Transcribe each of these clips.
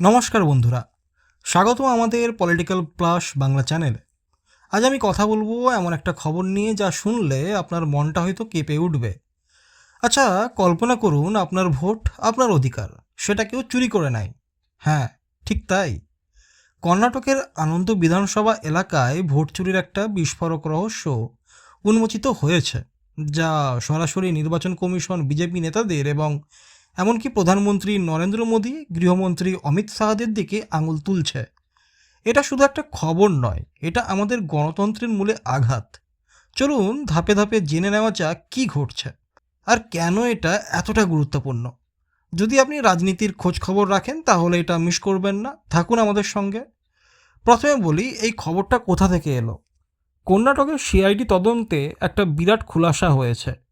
নমস্কার বন্ধুরা। স্বাগত আমাদের পলিটিক্যাল প্লাস বাংলা চ্যানেলে। আজ আমি কথা বলব এমন একটা খবর নিয়ে যা শুনলে আপনার মনটা হয়তো কেঁপে উঠবে। আচ্ছা কল্পনা করুন আপনার ভোট আপনার অধিকার, সেটা কেউ চুরি করে নেয় হ্যাঁ ঠিক তাই। কর্ণাটকের আনন্দ বিধানসভা এলাকায় ভোট চুরির একটা বিস্ফোরক রহস্য উন্মোচিত হয়েছে, যা সরাসরি নির্বাচন কমিশন বিজেপি নেতাদের এবং এমনকি প্রধানমন্ত্রী নরেন্দ্র মোদী, গৃহমন্ত্রী অমিত শাহদের দিকে আঙুল তুলছে। এটা শুধু একটা খবর নয়, এটা আমাদের গণতন্ত্রের মূলে আঘাত। চলুন ধাপে ধাপে জেনে নেওয়া যাক কী ঘটছে। আর কেন এটা এতটা গুরুত্বপূর্ণ? যদি আপনি রাজনীতির খোঁজ খবর রাখেন, তাহলে এটা মিস করবেন না। থাকুন আমাদের সঙ্গে। প্রথমে বলি, এই খবরটা কোথা থেকে এলো? কর্ণাটকের সিআইডি তদন্তে একটা বিরাট খুলাসা হয়েছে।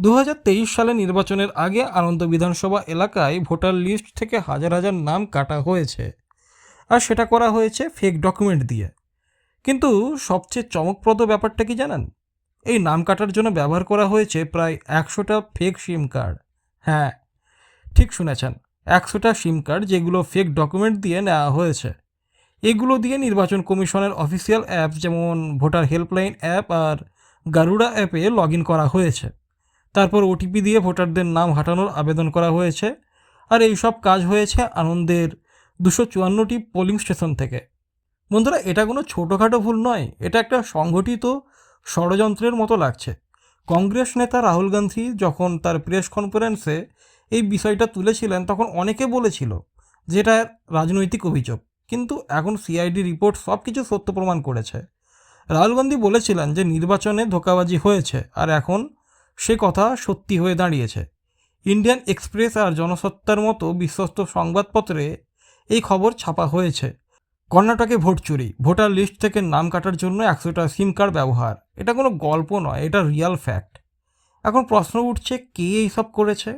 দু হাজার তেইশ সালে নির্বাচনের আগে আনন্দ বিধানসভা এলাকায় ভোটার লিস্ট থেকে হাজার হাজার নাম কাটা হয়েছে। আর সেটা করা হয়েছে ফেক ডকুমেন্ট দিয়ে। কিন্তু সবচেয়ে চমকপ্রদ ব্যাপারটা কি জানেন? এই নাম কাটার জন্য ব্যবহার করা হয়েছে প্রায় একশোটা ফেক সিম কার্ড হ্যাঁ ঠিক শুনেছেন, একশোটা সিম কার্ড যেগুলো ফেক ডকুমেন্ট দিয়ে নেওয়া হয়েছে। এগুলো দিয়ে নির্বাচন কমিশনের অফিসিয়াল অ্যাপ যেমন ভোটার হেল্পলাইন অ্যাপ আর গারুড়া অ্যাপে লগ করা হয়েছে। তারপর ওটিপি দিয়ে ভোটারদের নাম হাঁটানোর আবেদন করা হয়েছে। আর এই সব কাজ হয়েছে আনন্দের দুশো চুয়ান্নটি পোলিং স্টেশন থেকে। বন্ধুরা, এটা কোনো ছোটোখাটো ভুল নয়, এটা একটা সংগঠিত ষড়যন্ত্রের মতো লাগছে। কংগ্রেস নেতা রাহুল গান্ধী যখন তার প্রেস কনফারেন্সে এই বিষয়টা তুলেছিলেন, তখন অনেকে বলেছিল যে এটা রাজনৈতিক অভিযোগ। কিন্তু এখন সিআইডি রিপোর্ট সব কিছু সত্য প্রমাণ করেছে। রাহুল গান্ধী বলেছিলেন যে নির্বাচনে ধোকাবাজি হয়েছে, আর এখন সে কথা সত্যি হয়ে দাঁড়িয়েছে। ইন্ডিয়ান এক্সপ্রেস আর জনসত্তার মতো বিশ্বস্ত সংবাদপত্রে এই খবর ছাপা হয়েছে। কর্ণাটকে ভোট চুরি, ভোটার লিস্ট থেকে নাম কাটার জন্য একশোটা সিম কার্ড ব্যবহার। এটা কোনো গল্প নয়, এটা রিয়াল ফ্যাক্ট। এখন প্রশ্ন উঠছে, কে এইসব করেছে?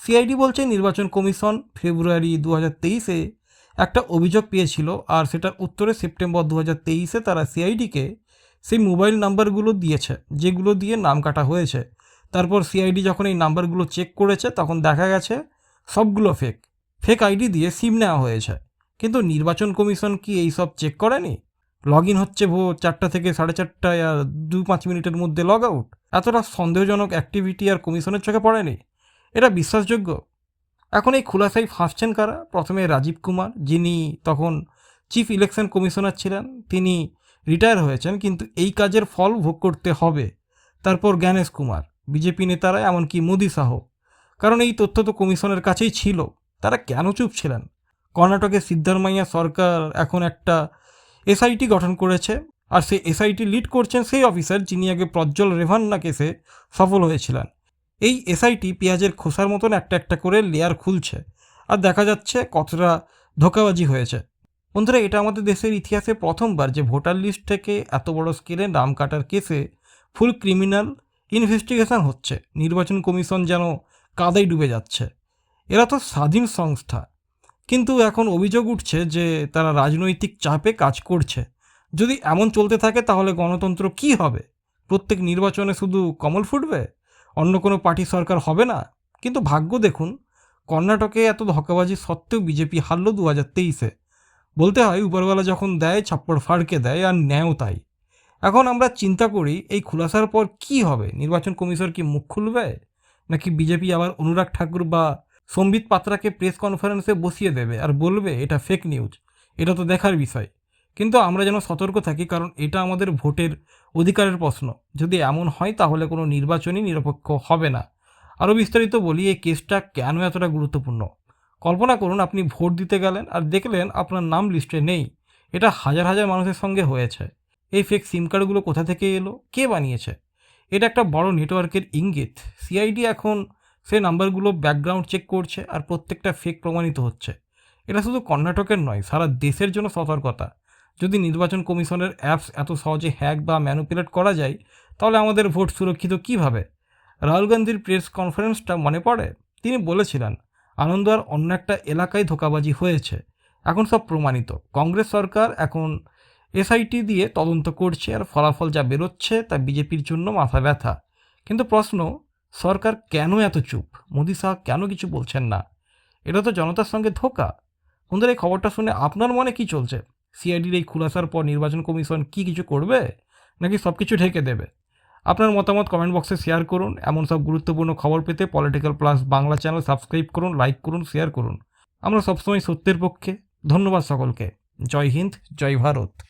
সিআইডি বলছে, নির্বাচন কমিশন ফেব্রুয়ারি দু তেইশে একটা অভিযোগ পেয়েছিল আর সেটার উত্তরে সেপ্টেম্বর দু তেইশে তারা সিআইডিকে সেই মোবাইল নাম্বারগুলো দিয়েছে, যেগুলো দিয়ে নাম কাটা হয়েছে। তারপর সিআইডি যখন এই নাম্বারগুলো চেক করেছে, তখন দেখা গেছে সবগুলো ফেক ফেক আইডি দিয়ে সিম নেওয়া হয়েছে। কিন্তু নির্বাচন কমিশন কি এই সব চেক করেনি? লগ ইন হচ্ছে ভোর চারটা থেকে সাড়ে চারটায় আর দু পাঁচ মিনিটের মধ্যে লগ আউট এতটা সন্দেহজনক অ্যাক্টিভিটি আর কমিশনের চোখে পড়েনি। এটা বিশ্বাসযোগ্য? এখন এই খুলাসাই ফাঁসছেন কারা? প্রথমে রাজীব কুমার, যিনি তখন চিফ ইলেকশন কমিশনার ছিলেন, তিনি রিটায়ার হয়েছেন, কিন্তু এই কাজের ফল ভোগ করতে হবে। তারপর জ্ঞানেশ কুমার। বিজেপি নেতারা, এমনকি মোদি শাহ কারণ এই তথ্য তো কমিশনের কাছেই ছিল। তারা কেন চুপ ছিলেন? কর্ণাটকের সিদ্ধারমাইয়া সরকার এখন একটা এসআইটি গঠন করেছে, আর সেই এসআইটি লিড করছেন সেই অফিসার যিনি আগে প্রজ্জ্বল রেভান্না কেসে সফল হয়েছিলেন। এই এসআইটি পেঁয়াজের খোসার মতন একটা একটা করে লেয়ার খুলছে, আর দেখা যাচ্ছে কতটা ধোকাবাজি হয়েছে। বন্ধুরা, এটা আমাদের দেশের ইতিহাসে প্রথমবার যে ভোটার লিস্ট থেকে এত বড় স্কেলে নাম কাটার কেসে ফুল ক্রিমিনাল ইনভেস্টিগেশন হচ্ছে, নির্বাচন কমিশন যেন কাদাই ডুবে যাচ্ছে। এরা তো স্বাধীন সংস্থা। কিন্তু এখন অভিযোগ উঠছে যে তারা রাজনৈতিক চাপে কাজ করছে। যদি এমন চলতে থাকে তাহলে গণতন্ত্র কি হবে? প্রত্যেক নির্বাচনে শুধু কমল ফুটবে? অন্য কোনো পার্টি সরকার হবে না? কিন্তু ভাগ্য দেখুন, কর্ণাটকে এত ধকাবাজি সত্ত্বেও বিজেপি হারল দু হাজার তেইশে। বলতে হয়, উপরওয়ালা যখন দেয় ছাপ্পড় ফাড়কে দেয়, আর ন্যায়ও তাই। এখন আমরা চিন্তা করি, এই খুলাসার পর কি হবে? নির্বাচন কমিশন কি মুখ খুলবে? নাকি বিজেপি আবার অনুরাগ ঠাকুর বা সম্বিত পাত্রাকে প্রেস কনফারেন্সে বসিয়ে দেবে আর বলবে, এটা ফেক নিউজ এটা তো দেখার বিষয়। কিন্তু আমরা যেন সতর্ক থাকি, কারণ এটা আমাদের ভোটের অধিকারের প্রশ্ন। যদি এমন হয়, তাহলে কোনো নির্বাচনই নিরপেক্ষ হবে না। আরও বিস্তারিত বলি, এই কেসটা কেন এতটা গুরুত্বপূর্ণ? কল্পনা করুন, আপনি ভোট দিতে গেলেন আর দেখলেন আপনার নাম লিস্টে নেই। এটা হাজার হাজার মানুষের সঙ্গে হয়েছে। এই ফেক সিম কার্ডগুলো কোথা থেকে এলো? কে বানিয়েছে? এটা একটা বড় নেটওয়ার্কের ইঙ্গিত। সিআইডি এখন সে নাম্বারগুলো ব্যাকগ্রাউন্ড চেক করছে আর প্রত্যেকটা ফেক প্রমাণিত হচ্ছে। এটা শুধু কর্ণাটকের নয়, সারা দেশের জন্য সতর্কতা। যদি নির্বাচন কমিশনের অ্যাপস এত সহজে হ্যাক বা ম্যানুপুলেট করা যায়, তাহলে আমাদের ভোট সুরক্ষিত কীভাবে? রাহুল গান্ধীর প্রেস কনফারেন্সটা মনে পড়ে? তিনি বলেছিলেন, আনন্দ আর অন্য একটা এলাকায় ধোকাবাজি হয়েছে। এখন সব প্রমাণিত। কংগ্রেস সরকার এখন এসআইটি দিয়ে তদন্ত করছে আর ফলাফল যা বেরোচ্ছে তা বিজেপির জন্য মাথা ব্যথা। কিন্তু প্রশ্ন, সরকার কেন এত চুপ? মোদি শাহ কেন কিছু বলছেন না? এটা তো জনতার সঙ্গে ধোকা। বন্ধুরা, এই খবরটা শুনে আপনার মনে কি চলছে? সিআইডির এই খুলাসার পর নির্বাচন কমিশন কি কিছু করবে? নাকি সব কিছু ঢেকে দেবে? আপনার মতামত কমেন্ট বক্সে শেয়ার করুন। এমন সব গুরুত্বপূর্ণ খবর পেতে political plus Bangla channel subscribe করুন, লাইক করুন, শেয়ার করুন। আমরা সবসময় সত্যের পক্ষে। ধন্যবাদ সকলকে। জয় হিন্দ, জয় ভারত।